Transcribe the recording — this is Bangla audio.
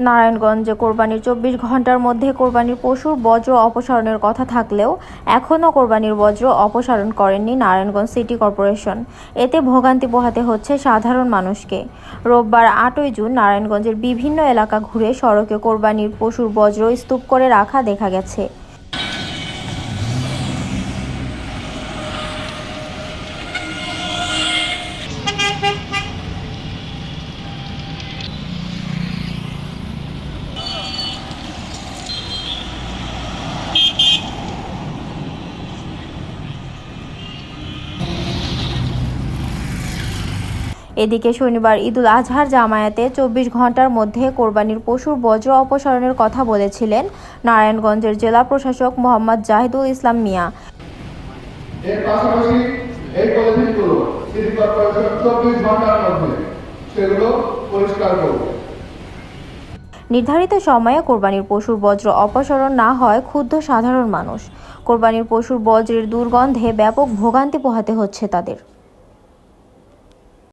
নারায়ণগঞ্জে কোরবানির চব্বিশ ঘণ্টার মধ্যে কোরবানির পশুর বজ্র অপসারণের কথা থাকলেও এখনও কোরবানির বজ্র অপসারণ করেননি নারায়ণগঞ্জ সিটি কর্পোরেশন। এতে ভোগান্তি পোহাতে হচ্ছে সাধারণ মানুষকে। রোববার আটই জুন নারায়ণগঞ্জের বিভিন্ন এলাকা ঘুরে সড়কে কোরবানির পশুর বজ্র স্তূপ করে রাখা দেখা গেছে। এদিকে শনিবার ঈদুল আজহার জামায়াতে চব্বিশ ঘণ্টার মধ্যে কোরবানির পশুর বজ্র অপসারণের কথা বলেছিলেন নারায়ণগঞ্জের জেলা প্রশাসক মোহাম্মদ জাহিদুল ইসলাম মিয়া। এর পাশাপাশি এই পলিথিনগুলো সিটি কর্পোরেশন চব্বিশ ঘণ্টার মধ্যে সেগুলো পরিষ্কার করবে। নির্ধারিত সময়ে কোরবানির পশুর বজ্র অপসারণ না হয় ক্ষুব্ধ সাধারণ মানুষ। কোরবানির পশুর বজ্রের দুর্গন্ধে ব্যাপক ভোগান্তি পোহাতে হচ্ছে তাদের।